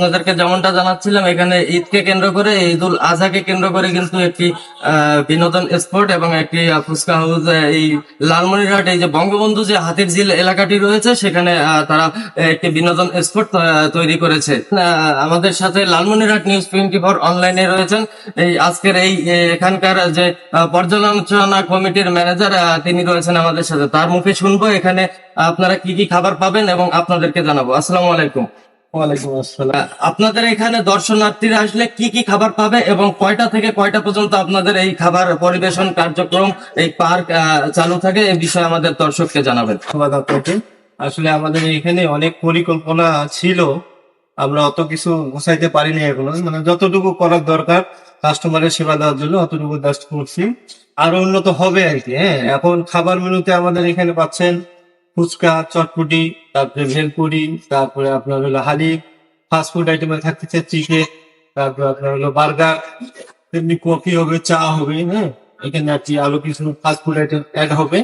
আপনাদেরকে যেমনটা জানাচ্ছিলাম, এখানে ঈদকে কেন্দ্র করে, ঈদুল আজহাকে কেন্দ্র করে কিন্তু একটি বিনোদন স্পট এবং একটি ফুচকা হাউস এই লালমনিরহাট, এই যে বঙ্গবন্ধু যে হাতির ঝিল এলাকাটি রয়েছে, সেখানে তারা একটি বিনোদন স্পট তৈরি করেছে। আমাদের সাথে লালমনিরহাট নিউজ টোয়েন্টি ফোর অনলাইনে রয়েছেন। এই আজকের এই এখানকার যে পর্যালোচনা কমিটির ম্যানেজার তিনি রয়েছেন আমাদের সাথে। তার মুখে শুনব, এখানে আপনারা কি কি খাবার পাবেন এবং আপনাদেরকে জানাব। আসসালামু আলাইকুম। ওয়ালাইকুম আসসালাম। আপনাদের এখানে দর্শনার্থীরা আসলে কি কি খাবার পাবে এবং কয়টা থেকে কয়টা পর্যন্ত আপনাদের এই খাবার পরিবেশন কার্যক্রম এই পার্ক চালু থাকে এই বিষয়ে আমাদের দর্শককে জানাবেন। ধন্যবাদ আপনাকে। আসলে আমাদের এখানে অনেক পরিকল্পনা ছিল। আমরা অত কিছু গোছাইতে পারিনি এখনও। মানে যতটুকু করার দরকার কাস্টমারের সেবা দেওয়ার জন্য অতটুকু জাস্ট করছি। আরও উন্নত হবে আর কি হ্যাঁ। এখন খাবার মেনুতে আমাদের এখানে পাচ্ছেন ফুচকা, চটপুটি, তারপরে ভেলপুরি, তারপরে আপনার হলো হালি ফাস্ট ফুড আইটেমে থাকতেছে চিকেন, তারপরে আপনার হলো বার্গার, তেমনি কফি হবে, চা হবে হ্যাঁ? এখানে আর কি আরও কিছু ফাস্ট ফুড আইটেম অ্যাড হবে।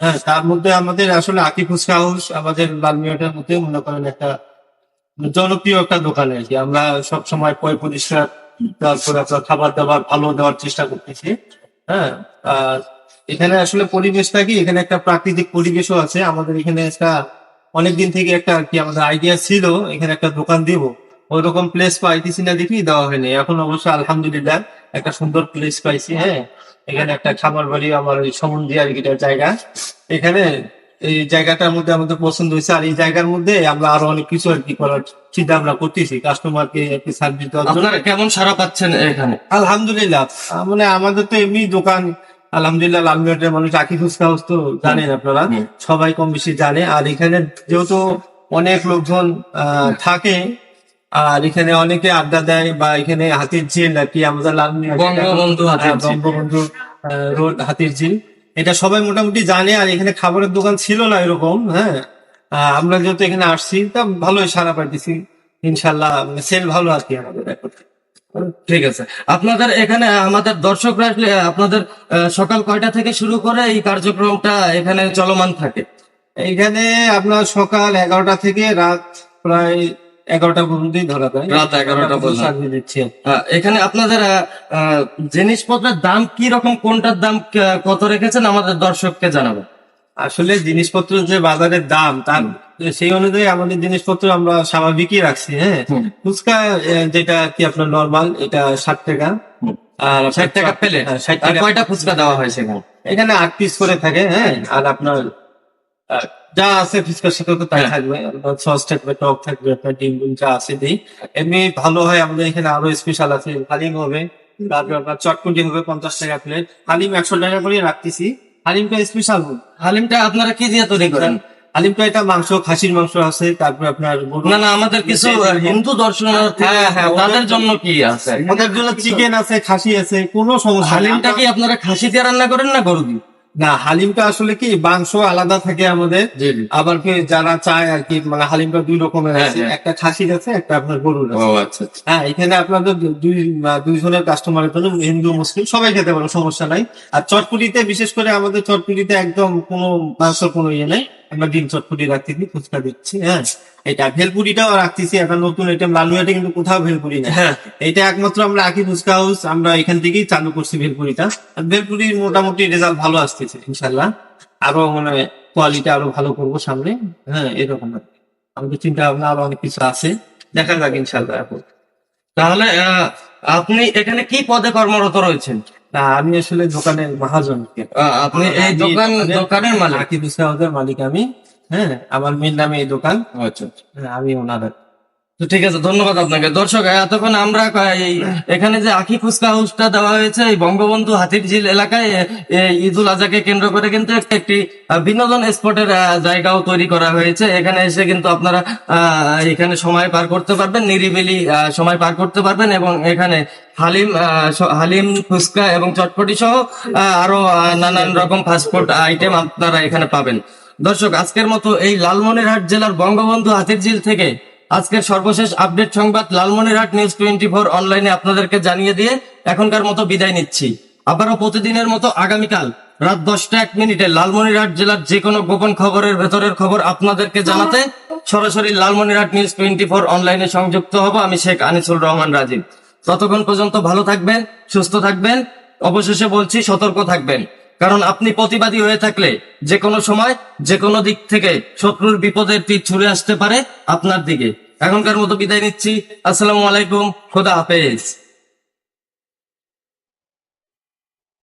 হ্যাঁ তার মধ্যে আমাদের আসলে আকি ফুচকা হাউস আমাদের লালমিয়াটার মধ্যে মনে করেন একটা জনপ্রিয় একটা দোকান আর কি। আমরা সবসময় পয় পরিষ্কার, তারপরে আপনার খাবার দাবার ভালো দেওয়ার চেষ্টা করতেছি হ্যাঁ? আর এখানে আসলে পরিবেশটা কি? এখানে একটা প্রাকৃতিক পরিবেশও আছে। আমাদের এখানে একটা অনেকদিন থেকে একটা আর কি আমাদের আইডিয়া ছিল এখানে একটা দোকান দিব। ওই রকম প্লেস পাইতেছি না দেখি দেওয়া হয়নি। এখন অবশ্য আলহামদুলিল্লাহ একটা সুন্দর প্লেস পাইছি হ্যাঁ। এখানে একটা খাবার বাড়ি আমার ওই সমুদ্রী আর কি জায়গা। এখানে এই জায়গাটার মধ্যে আমাদের পছন্দ হয়েছে। আর এই জায়গার মধ্যে আমরা আরও অনেক কিছু আর কি করার চিন্তা আমরা করতেছি। কাস্টমারকে একটি সার্ভিস দেওয়ার জন্য। কেমন সারা পাচ্ছেন এখানে? আলহামদুলিল্লাহ। মানে আমাদের তো এমনি দোকান আলহামদুলিল্লাহ লালমিয়াটের মানুষ আকি ফুচকা হাউস তো জানেন আপনারা। সবাই কম বেশি জানে। আর এখানে যেহেতু অনেক লোকজন থাকে আর এখানে অনেকে আড্ডা দেয় বা এখানে হাতির ঝিল আর কি আমাদের লালমিয়া বঙ্গবন্ধু হ্যাঁ, রোড হাতির ঝিল। এটা সবাই মোটামুটি জানে আর এখানে খাবারের দোকান ছিল না এরকম হ্যাঁ। আমরা যেহেতু এখানে আসছি তা ভালোই সারা পাইতেছি। ইনশাল্লাহ সেল ভালো আর কি আমাদের। ঠিক আছে। আপনাদের এখানে আমাদের দর্শকরা আসলে আপনাদের সকাল কয়টা থেকে শুরু করে এই কার্যক্রমটা এখানে চলমান থাকে? এইখানে আপনার সকাল এগারোটা থেকে রাত প্রায় এগারোটা পর্যন্তই ধরা যায়। রাত 11টা পর্যন্ত। দিচ্ছে। এখানে আপনাদের জিনিসপত্রের দাম কি রকম কোনটার দাম কত রেখেছেন আমাদের দর্শককে জানাবেন। আসলে জিনিসপত্র যে বাজারের দাম তার সেই অনুযায়ী আমাদের জিনিসপত্র আমরা স্বাভাবিকই রাখছি হ্যাঁ? ফুচকা যেটা কি আপনার নর্মাল এটা ষাট টাকা। আর ষাট টাকা পেলে হ্যাঁ, ষাট টাকা কয়টা ফুচকা দেওয়া হয় সেখানে? এখানে আট পিস করে থাকে হ্যাঁ? আর আপনার যা আছে ফুচকার সাথে তো তাই হ্যাঁ। থাকবে। সস থাকবে টক থাকবে আপনার ডিম ডিম যা আছে দিই। এমনি ভালো হয় আমাদের এখানে আরও স্পেশাল আছে হালিম হবে। তারপর আপনার চটকুটি হবে পঞ্চাশ টাকা প্লেট হালিম একশো টাকা করে রাখতেছি। হালিমটা স্পেশাল হালিমটা আপনারা কি দিয়ে তৈরি করেন? হালিমটা এটা মাংস খাসির মাংস আছে তারপর আপনার না না আমাদের কিছু হিন্দু দর্শনার্থী হ্যাঁ, হ্যাঁ, তাদের জন্য কি আছে? ওদের জন্য চিকেন আছে খাসি আছে কোনো সমস্যা হালিমটা কি আপনারা খাসি দিয়ে রান্না করেন না গরু দিয়ে? না হালিমটা আসলে কি মাংস আলাদা থাকে আমাদের। আবার কি যারা চায় আর কি মানে হালিমটা দুই রকমের হ্যাঁ, আছে। একটা খাসির আছে একটা আপনার গরুর আছে। আচ্ছা আচ্ছা। হ্যাঁ এখানে আপনাদের দুই দুইজনের কাস্টমারের জন্য হিন্দু মুসলিম সবাই খেতে পারে সমস্যা নাই। আর চটপুরিতে বিশেষ করে আমাদের চটপুরিতে একদম কোনো মাংসের কোনো ইয়ে নেই। আমরা ডিম চটপুরি রাখতেছি ফুচকা দিচ্ছি হ্যাঁ। এটা ভেলপুরিটাও রাখতেছি একটা নতুন আইটেম লালুয়াতে কিন্তু কোথাও ভেলপুরি নেই। হ্যাঁ। এটা একমাত্র আমরা আকি ফুচকা হাউস আমরা এখান থেকেই চালু করছি ভেলপুরিটা। আর ভেলপুরির মোটামুটি রেজাল্ট ভালো আসতেছে ইনশাল্লাহ আরও মানে কোয়ালিটি আরও ভালো করব সামনে হ্যাঁ এরকম আর আমাদের চিন্তা ভাবনা আরও অনেক কিছু আছে। দেখা যাক ইনশাল্লাহ এখন। তাহলে আহ, আপনি এখানে কি পদে কর্মরত রয়েছেন? না আমি আসলে দোকানের মহাজন আপনি এই দোকান দোকানের- মালিক। আকিব ফুচকা মালিক আমি হ্যাঁ আমার মেন নামে এই দোকান। আচ্ছা। হ্যাঁ, আমি ওনার ঠিক আছে, ধন্যবাদ আপনাকে। দর্শক, এতক্ষণ আমরা এই এখানে যে আখি ফুচকা হাউসটা দেওয়া হয়েছে, এই বঙ্গবন্ধু হাতির ঝিল এলাকায় ঈদুল আজহাকে কেন্দ্র করে কিন্তু একটি বিনোদন স্পটের জায়গাও তৈরি করা হয়েছে। এখানে এসে কিন্তু আপনারা এখানে সময় পার করতে পারবেন, নিরিবিলি সময় পার করতে পারবেন এবং এখানে হালিম হালিম ফুচকা এবং চটপটি সহ আরও নানান রকম ফাস্টফুড আইটেম আপনারা এখানে পাবেন। দর্শক, আজকের মতো এই লালমনিরহাট জেলার বঙ্গবন্ধু হাতির ঝিল থেকে আজকের সর্বশেষ আপডেট সংবাদ লালমনিরহাট নিউজ টোয়েন্টি ফোর অনলাইনে আপনাদেরকে জানিয়ে দিয়ে এখনকার মতো বিদায় নিচ্ছি। আবারও প্রতিদিনের মতো আগামীকাল রাত দশটা এক মিনিটে লালমনিরহাট জেলার যে কোনো গোপন খবরের ভেতরের খবর আপনাদেরকে জানাতে সরাসরি লালমনিরহাট নিউজ টোয়েন্টি ফোর অনলাইনে সংযুক্ত হব আমি শেখ আনিসুল রহমান রাজীব। ততক্ষণ পর্যন্ত ভালো থাকবেন, সুস্থ থাকবেন, অবশেষে বলছি সতর্ক থাকবেন। কারণ আপনি প্রতিবাদী হয়ে থাকলে যে কোনো সময় যে কোনো দিক থেকে শত্রুর বিপদের তীর ছুড়ে আসতে পারে আপনার দিকে। এখনকার মতো বিদায় নিচ্ছি। আসসালামু আলাইকুম। খোদা হাফেজ।